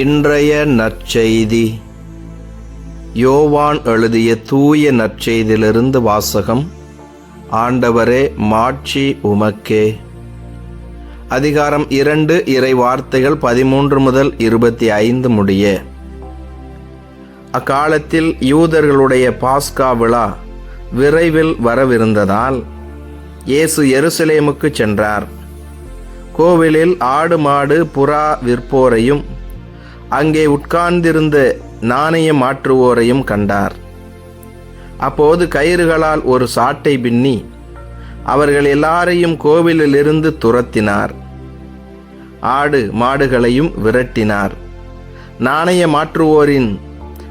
இன்றைய நற்செய்தி. யோவான் எழுதிய தூய நற்செய்தியிலிருந்து வாசகம் ஆண்டவரே மாட்சி உமக்கே அதிகாரம் இரண்டு இறை வார்த்தைகள் பதிமூன்று முதல் இருபத்தி ஐந்து முடிய. அக்காலத்தில் யூதர்களுடைய பாஸ்கா விழா விரைவில் வரவிருந்ததால் இயேசு எருசலேமுக்கு சென்றார். கோவிலில் ஆடு மாடு புறா விற்போரையும் அங்கே உட்கார்ந்திருந்த நாணயம் மாற்றுவோரையும் கண்டார். அப்போது கயிறுகளால் ஒரு சாட்டை பின்னி அவர்கள் எல்லாரையும் கோவிலிலிருந்து துரத்தினார். ஆடு மாடுகளையும் விரட்டினார். நாணய மாற்றுவோரின்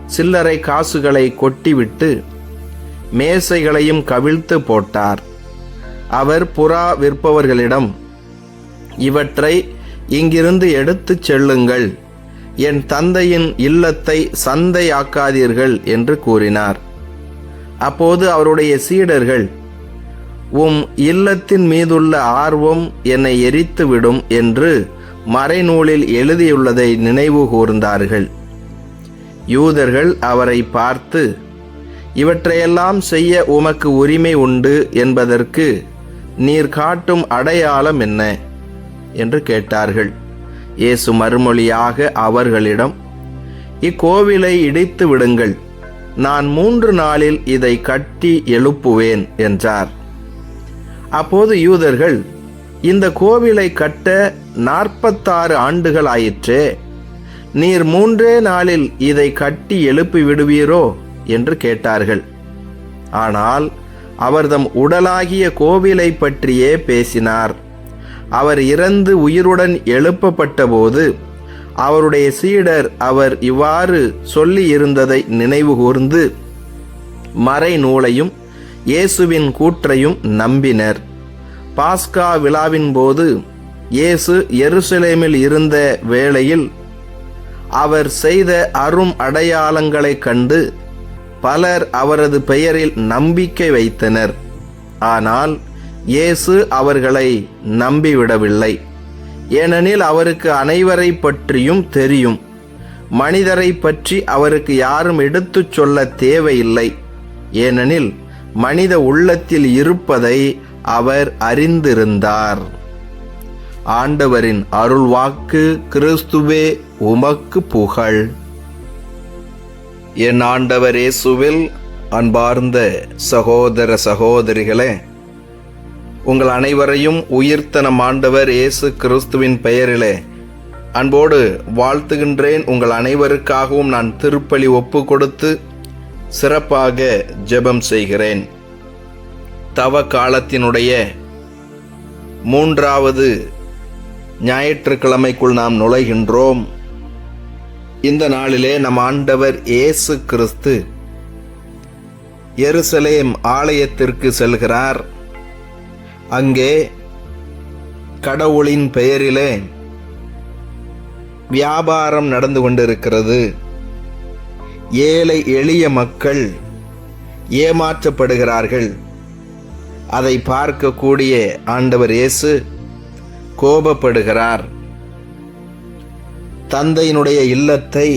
சில்லறை காசுகளை கொட்டிவிட்டு மேசைகளையும் கவிழ்த்து போட்டார். அவர் புறா விற்பவர்களிடம் இவற்றை இங்கிருந்து எடுத்துச் செல்லுங்கள். என் தந்தையின் இல்லத்தை சந்தையாக்காதீர்கள் என்று கூறினார். அப்போது அவருடைய சீடர்கள் உம் இல்லத்தின் மீதுள்ள ஆர்வம் என்னை எரித்துவிடும் என்று மறைநூலில் எழுதியுள்ளதை நினைவு கூர்ந்தார்கள். யூதர்கள் அவரை பார்த்து இவற்றையெல்லாம் செய்ய உமக்கு உரிமை உண்டு என்பதற்கு நீர் காட்டும் அடையாளம் என்ன? என்று கேட்டார்கள். இயேசு மறுமொழியாக அவர்களிடம் இக்கோவிலை இடித்து விடுங்கள். நான் மூன்று நாளில் இதை கட்டி எழுப்புவேன் என்றார். அப்போது யூதர்கள் இந்த கோவிலை கட்ட நாற்பத்தாறு ஆண்டுகள் ஆயிற்றே. நீர் மூன்றே நாளில் இதை கட்டி எழுப்பி விடுவீரோ? என்று கேட்டார்கள். ஆனால் அவர் தம் உடலாகிய கோவிலை பற்றியே பேசினார். அவர் இறந்து உயிருடன் எழுப்பப்பட்டபோது அவருடைய சீடர் அவர் இவ்வாறு சொல்லி இருந்ததை நினைவு கூர்ந்து மறை நூலையும் இயேசுவின் கூற்றையும் நம்பினர். பாஸ்கா விழாவின் போது இயேசு எருசலேமில் இருந்த வேளையில் அவர் செய்த அரும் அடையாளங்களைக் கண்டு பலர் அவரது பெயரில் நம்பிக்கை வைத்தனர். ஆனால் இயேசு அவர்களை நம்பிவிடவில்லை. ஏனெனில் அவருக்கு அனைவரை பற்றியும் தெரியும். மனிதரை பற்றி அவருக்கு யாரும் எடுத்துச் சொல்ல தேவையில்லை. ஏனெனில் மனித உள்ளத்தில் இருப்பதை அவர் அறிந்திருந்தார். ஆண்டவரின் அருள்வாக்கு கிறிஸ்துவே உமக்கு புகழ். என் ஆண்டவர் இயேசுவில் அன்பார்ந்த சகோதர சகோதரிகளே உங்கள் அனைவரையும் உயிர்த்த நம் ஆண்டவர் இயேசு கிறிஸ்துவின் பெயரிலே. அன்போடு வாழ்த்துகின்றேன். உங்கள் அனைவருக்காகவும் நான் திருப்பலி ஒப்பு கொடுத்து சிறப்பாக ஜெபம் செய்கிறேன். தவ காலத்தினுடைய மூன்றாவது ஞாயிற்றுக்கிழமைக்குள் நாம் நுழைகின்றோம். இந்த நாளிலே நம் ஆண்டவர் இயேசு கிறிஸ்து எருசலேம் ஆலயத்திற்கு செல்கிறார். அங்கே கடவுளின் பெயரிலே வியாபாரம் நடந்து கொண்டிருக்கிறது. ஏழை எளிய மக்கள் ஏமாற்றப்படுகிறார்கள். அதை பார்க்கக்கூடிய ஆண்டவர் இயேசு கோபப்படுகிறார். தந்தையினுடைய இல்லத்தை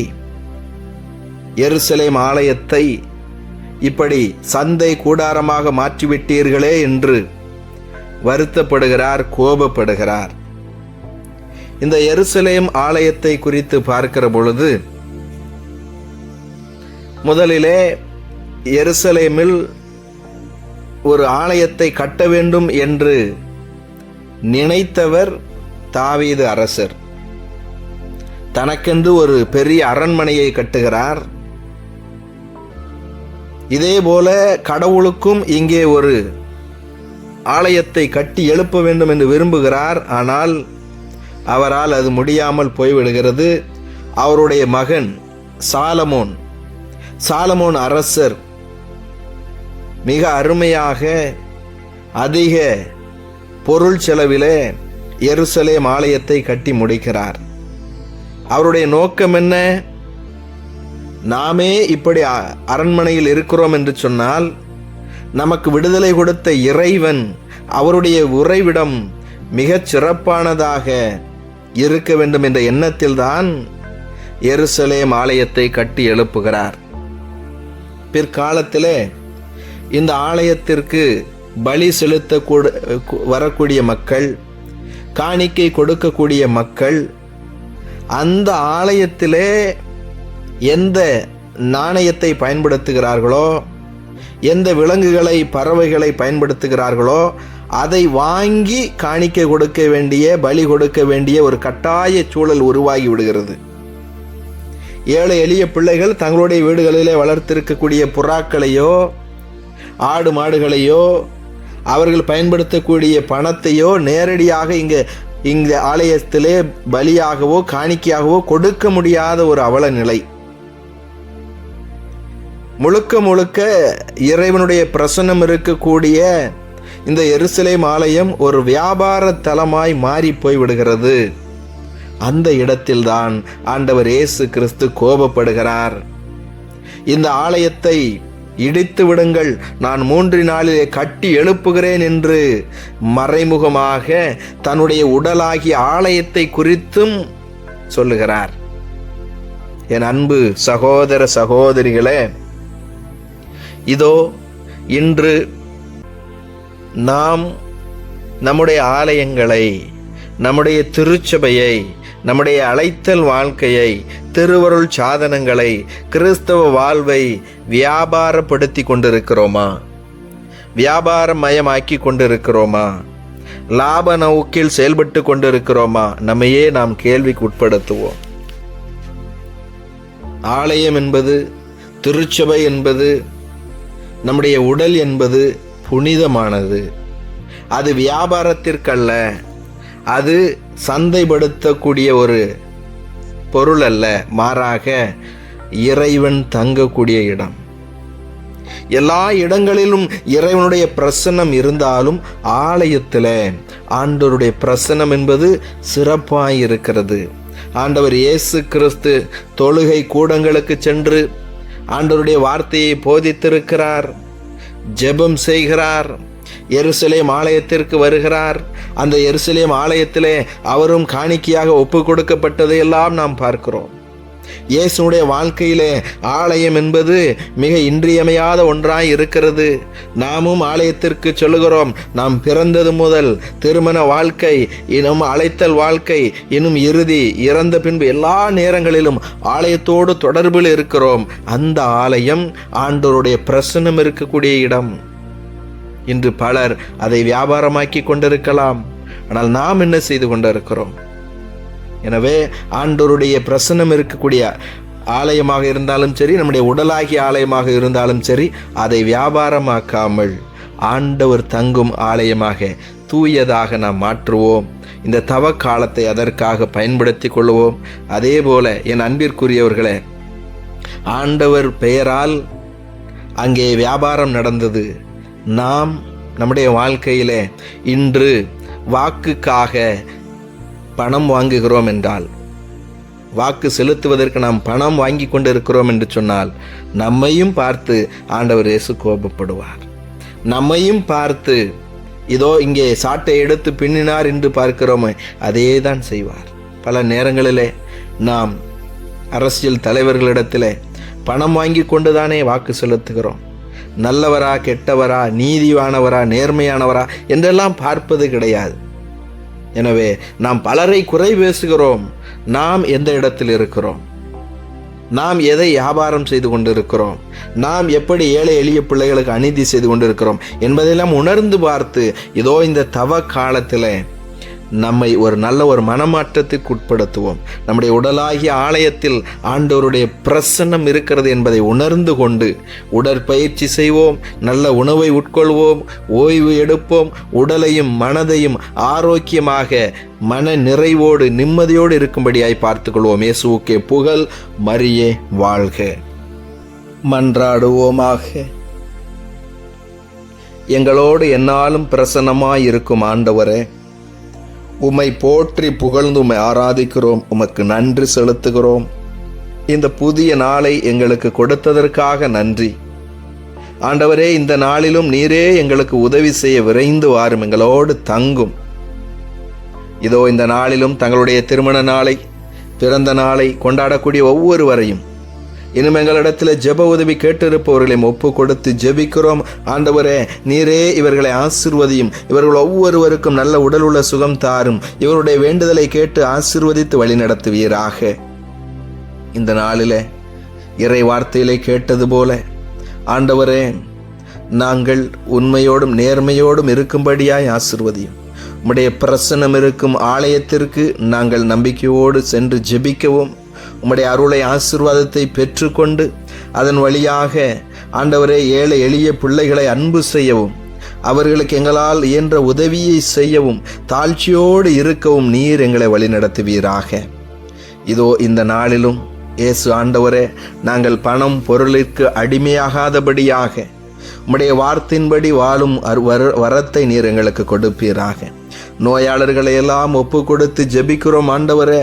எருசலேம் ஆலயத்தை இப்படி சந்தை கூடாரமாக மாற்றிவிட்டீர்களே என்று வருத்தப்படுகிறார் கோபப்படுகிறார். இந்த எருசலேம் ஆலயத்தை குறித்து பார்க்கிற பொழுது முதலிலே எருசலேமில் ஒரு ஆலயத்தை கட்ட வேண்டும் என்று நினைத்தவர் தாவீது அரசர். தனக்கென்று ஒரு பெரிய அரண்மனையை கட்டுகிறார். இதே போல கடவுளுக்கும் இங்கே ஒரு ஆலயத்தை கட்டி எழுப்ப வேண்டும் என்று விரும்புகிறார். ஆனால் அவரால் அது முடியாமல் போய்விடுகிறது. அவருடைய மகன் சாலமோன் சாலமோன் அரசர் மிக அருமையாக அதிக பொருள் செலவிலே எருசலேம் ஆலயத்தை கட்டி முடிக்கிறார். அவருடைய நோக்கம் என்ன? நாமே இப்படி அ- அரண்மனையில் இருக்கிறோம் என்று சொன்னால் நமக்கு விடுதலை கொடுத்த இறைவன் அவருடைய உறைவிடம் மிகச் சிறப்பானதாக இருக்க வேண்டும் என்ற எண்ணத்தில்தான் எருசலேம் ஆலயத்தை கட்டி எழுப்புகிறார். பிற்காலத்திலே இந்த ஆலயத்திற்கு பலி செலுத்த வரக்கூடிய மக்கள் காணிக்கை கொடுக்கக்கூடிய மக்கள் அந்த ஆலயத்திலே எந்த நாணயத்தை பயன்படுத்துகிறார்களோ எந்த விலங்குகளை பறவைகளை பயன்படுத்துகிறார்களோ அதை வாங்கி காணிக்க கொடுக்க வேண்டிய பலி கொடுக்க வேண்டிய ஒரு கட்டாய சூழல் உருவாகி விடுகிறது. ஏழை எளிய பிள்ளைகள் தங்களுடைய வீடுகளிலே வளர்த்திருக்கக்கூடிய புறாக்களையோ ஆடு மாடுகளையோ அவர்கள் பயன்படுத்தக்கூடிய பணத்தையோ நேரடியாக இங்கே இந்த ஆலயத்திலே பலியாகவோ காணிக்கையாகவோ கொடுக்க முடியாத ஒரு அவல நிலை. முழுக்க முழுக்க இறைவனுடைய பிரசன்னம் இருக்கக்கூடிய இந்த எருசலேம் ஆலயம் ஒரு வியாபார தலமாய் மாறி போய் விடுகிறது. அந்த இடத்தில்தான் ஆண்டவர் இயேசு கிறிஸ்து கோபப்படுகிறார். இந்த ஆலயத்தை இடித்து விடுங்கள் நான் மூன்று நாளிலே கட்டி எழுப்புகிறேன் என்று மறைமுகமாக தன்னுடைய உடலாகிய ஆலயத்தை குறித்தும் சொல்லுகிறார். என் அன்பு சகோதர சகோதரிகளே இதோ இன்று நாம் நம்முடைய ஆலயங்களை நம்முடைய திருச்சபையை நம்முடைய அழைத்தல் வாழ்க்கையை திருவருள் சாதனங்களை கிறிஸ்தவ வாழ்வை வியாபாரப்படுத்தி கொண்டிருக்கிறோமா? வியாபாரமயமாக்கி கொண்டிருக்கிறோமா? லாப நோக்கில் செயல்பட்டு கொண்டிருக்கிறோமா? நம்மையே நாம் கேள்விக்கு உட்படுத்துவோம். ஆலயம் என்பது திருச்சபை என்பது நம்முடைய உடல் என்பது புனிதமானது. அது வியாபாரத்திற்கல்ல அது சந்தைப்படுத்தக்கூடிய ஒரு பொருள் அல்ல மாறாக இறைவன் தங்கக்கூடிய இடம். எல்லா இடங்களிலும் இறைவனுடைய பிரசன்னம் இருந்தாலும் ஆலயத்தில் ஆண்டவருடைய பிரசன்னம் என்பது சிறப்பாக இருக்கிறது. ஆண்டவர் இயேசு கிறிஸ்து தொழுகை கூடங்களுக்கு சென்று ஆண்டவருடைய வார்த்தையை போதித்திருக்கிறார். ஜெபம் செய்கிறார். எருசலேம் ஆலயத்திற்கு வருகிறார். அந்த எருசலேம் ஆலயத்திலே அவரும் காணிக்கையாக ஒப்பு கொடுக்கப்பட்டதையெல்லாம் நாம் பார்க்கிறோம். இயேசுடைய வாழ்க்கையிலே ஆலயம் என்பது மிக இன்றியமையாத ஒன்றாய் இருக்கிறது. நாமும் ஆலயத்திற்கு சொல்லுகிறோம். நாம் பிறந்தது முதல் திருமண வாழ்க்கை இன்னும் அழைத்தல் வாழ்க்கை இன்னும் இறுதி இறந்த பின்பு எல்லா நேரங்களிலும் ஆலயத்தோடு தொடர்பில் இருக்கிறோம். அந்த ஆலயம் ஆண்டோருடைய பிரசனம் இருக்கக்கூடிய இடம். இன்று பலர் அதை வியாபாரமாக்கி கொண்டிருக்கலாம். ஆனால் நாம் என்ன செய்து கொண்டிருக்கிறோம்? எனவே ஆண்டோருடைய பிரசன்னம் இருக்கக்கூடிய ஆலயமாக இருந்தாலும் சரி நம்முடைய உடலாகிய ஆலயமாக இருந்தாலும் சரி அதை வியாபாரமாக்காமல் ஆண்டவர் தங்கும் ஆலயமாக தூயதாக நாம் மாற்றுவோம். இந்த தவ காலத்தை அதற்காக பயன்படுத்தி கொள்வோம். அதே போல என் அன்பிற்குரியவர்களே ஆண்டவர் பெயரால் அங்கே வியாபாரம் நடந்தது. நாம் நம்முடைய வாழ்க்கையிலே இன்று வாக்குக்காக பணம் வாங்குகிறோம் என்றால் வாக்கு செலுத்துவதற்கு நாம் பணம் வாங்கி கொண்டு இருக்கிறோம் என்று சொன்னால் நம்மையும் பார்த்து ஆண்டவர் இயேசு கோபப்படுவார். நம்மையும் பார்த்து இதோ இங்கே சாட்டை எடுத்து பின்னினார் என்று பார்க்கிறோமே அதே தான் செய்வார். பல நேரங்களிலே நாம் அரசியல் தலைவர்களிடத்திலே பணம் வாங்கி கொண்டுதானே வாக்கு செலுத்துகிறோம். நல்லவரா கெட்டவரா நீதிவானவரா நேர்மையானவரா என்றெல்லாம் பார்ப்பது கிடையாது. எனவே நாம் பலரை குறை பேசுகிறோம். நாம் எந்த இடத்தில் இருக்கிறோம்? நாம் எதை வியாபாரம் செய்து கொண்டிருக்கிறோம்? நாம் எப்படி ஏழை எளிய பிள்ளைகளுக்கு அநீதி செய்து கொண்டிருக்கிறோம்? என்பதையெல்லாம் உணர்ந்து பார்த்து இதோ இந்த தவ காலத்தில் நம்மை ஒரு நல்ல ஒரு மனமாற்றத்திற்கு உட்படுத்துவோம். நம்முடைய உடலாகிய ஆலயத்தில் ஆண்டவருடைய பிரசன்னம் இருக்கிறது என்பதை உணர்ந்து கொண்டு உடற்பயிற்சி செய்வோம் நல்ல உணவை உட்கொள்வோம் ஓய்வு எடுப்போம் உடலையும் மனதையும் ஆரோக்கியமாக மன நிறைவோடு நிம்மதியோடு இருக்கும்படியாய் பார்த்துக்கொள்வோம். இயேசுக்கே புகழ் மரியே வாழ்க. மன்றாடுவோமாக. எங்களோடு என்னாலும் பிரசன்னமாய் இருக்கும் ஆண்டவரே. உம்மை போற்றி புகழ்ந்து உம்மை ஆராதிக்கிறோம் உமக்கு நன்றி செலுத்துகிறோம். இந்த புதிய நாளை எங்களுக்கு கொடுத்ததற்காக நன்றி. ஆண்டவரே இந்த நாளிலும் நீரே எங்களுக்கு உதவி செய்ய விரைந்து வாரும் எங்களோடு தங்கும். இதோ இந்த நாளிலும் தங்களுடைய திருமண நாளை பிறந்த நாளை கொண்டாடக்கூடிய ஒவ்வொருவரையும் இன்னும் எங்களிடத்தில் ஜெப உதவி கேட்டிருப்பவர்களையும் ஒப்பு கொடுத்து ஜெபிக்கிறோம். ஆண்டவரே நீரே இவர்களை ஆசிர்வதியும். இவர்கள் ஒவ்வொருவருக்கும் நல்ல உடல் உள்ள சுகம் தாரும். இவருடைய வேண்டுதலை கேட்டு ஆசிர்வதித்து வழிநடத்துவீராக இந்த நாளில் இறை வார்த்தையிலே கேட்டது போல ஆண்டவரே நாங்கள் உண்மையோடும் நேர்மையோடும் இருக்கும்படியாய் ஆசிர்வதியும். உம்முடைய பிரசன்னம் இருக்கும் ஆலயத்திற்கு நாங்கள் நம்பிக்கையோடு சென்று ஜெபிக்கவும். உம்முடைய அருளை ஆசிர்வாதத்தை பெற்றுக்கொண்டு அதன் வழியாக ஆண்டவரே ஏழை எளிய பிள்ளைகளை அன்பு செய்யவும் அவர்களுக்கு எங்களால் இயன்ற உதவியை செய்யவும் தாழ்ச்சியோடு இருக்கவும் நீர் எங்களை வழிநடத்துவீராக இதோ இந்த நாளிலும் இயேசு ஆண்டவரே நாங்கள் பணம் பொருளிற்கு அடிமையாகாதபடியாக உம்முடைய வார்த்தையின்படி வாழும் அரு- வர- வரத்தை நீர் எங்களுக்கு கொடுப்பீராக. நோயாளர்களை எல்லாம் ஒப்பு கொடுத்து ஜெபிக்கிறோம் ஆண்டவரே.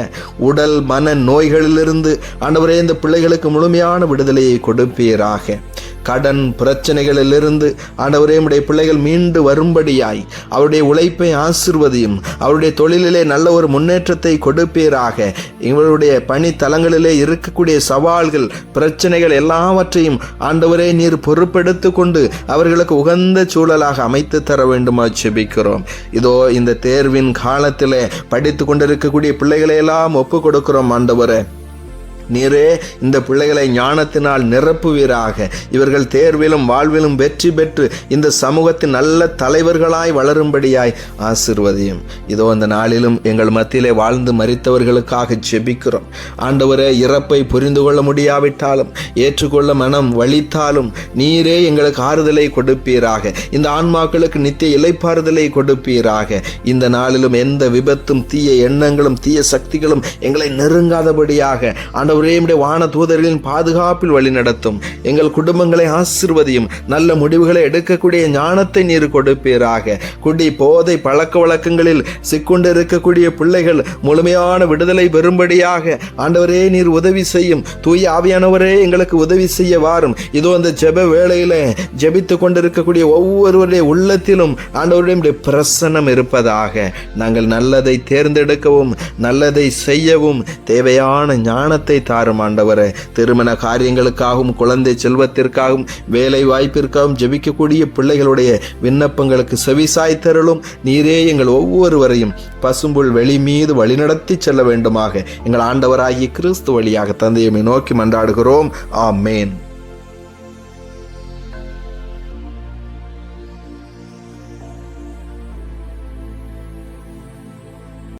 உடல் மன நோய்களிலிருந்து ஆண்டவரே இந்த பிள்ளைகளுக்கு முழுமையான விடுதலையை கொடுப்பீராக. கடன் பிரச்சனைகளிலிருந்து ஆண்டவரே உடைய பிள்ளைகள் மீண்டு வரும்படியாய் அவருடைய உழைப்பை ஆசிர்வதியும் அவருடைய தொழிலிலே நல்ல ஒரு முன்னேற்றத்தை கொடுப்பீராக. இவருடைய பணித்தலங்களிலே இருக்கக்கூடிய சவால்கள் பிரச்சனைகள் எல்லாவற்றையும் ஆண்டவரே நீர் பொறுப்பெடுத்து கொண்டு அவர்களுக்கு உகந்த சூழலாக அமைத்து தர வேண்டுமா செபிக்கிறோம் இதோ இந்த தேர்வின் காலத்திலே படித்து கொண்டிருக்கக்கூடிய பிள்ளைகளையெல்லாம் ஒப்பு கொடுக்கிறோம் ஆண்டவரே. நீரே இந்த பிள்ளைகளை ஞானத்தினால் நிரப்புவீராக. இவர்கள் தேர்விலும் வாழ்விலும் வெற்றி பெற்று இந்த சமூகத்தின் நல்ல தலைவர்களாய் வளரும்படியாய் ஆசிர்வதியும். இதோ அந்த நாளிலும் எங்கள் மத்தியிலே வாழ்ந்து மறித்தவர்களுக்காக ஜெபிக்கிறோம். ஆண்டவரே இறப்பை புரிந்து கொள்ள முடியாவிட்டாலும் ஏற்றுக்கொள்ள மனம் வலித்தாலும் நீரே எங்களுக்கு ஆறுதலை கொடுப்பீராக. இந்த ஆன்மாக்களுக்கு நித்திய இலைப்பாறுதலை கொடுப்பீராக. இந்த நாளிலும் எந்த விபத்தும் தீய எண்ணங்களும் தீய சக்திகளும் எங்களை நெருங்காதபடியாக ஆண்டவர் உடைய வான தூதர்களின் பாதுகாப்பில் வழி நடத்தும். எங்கள் குடும்பங்களை ஆசிர்வதியும். நல்ல முடிவுகளை எடுக்கக்கூடிய ஞானத்தை நீர் கொடுப்பீராக. குடி போதை பழக்க வழக்கங்களில் சிக்கொண்டு இருக்கக்கூடிய பிள்ளைகள் முழுமையான விடுதலை பெறும்படியாக ஆண்டவரே நீர் உதவி செய்யும். தூய ஆவியானவரே எங்களுக்கு உதவி செய்ய வாரும். இதோ அந்த ஜெப வேளையில ஜெபித்து கொண்டிருக்கக்கூடிய ஒவ்வொருவருடைய உள்ளத்திலும் ஆண்டவருடைய பிரசன்னம் இருப்பதாக. நாங்கள் நல்லதை தேர்ந்தெடுக்கவும் நல்லதை செய்யவும் தேவையான ஞானத்தை தாரும் ஆண்டவரே. திருமண காரியங்களுக்காகவும் குழந்தை செல்வத்திற்காகவும் வேலை வாய்ப்பிற்காகவும் ஜெபிக்கக்கூடிய பிள்ளைகளுடைய விண்ணப்பங்களுக்கு செவிசாய் தருளும். நீரே எங்கள் ஒவ்வொருவரையும் பசும்புல் வெளி மீது வழிநடத்தி செல்ல வேண்டுமாக எங்கள் ஆண்டவராகிய கிறிஸ்து வழியாக தந்தையமை நோக்கி மன்றாடுகிறோம். ஆமேன்.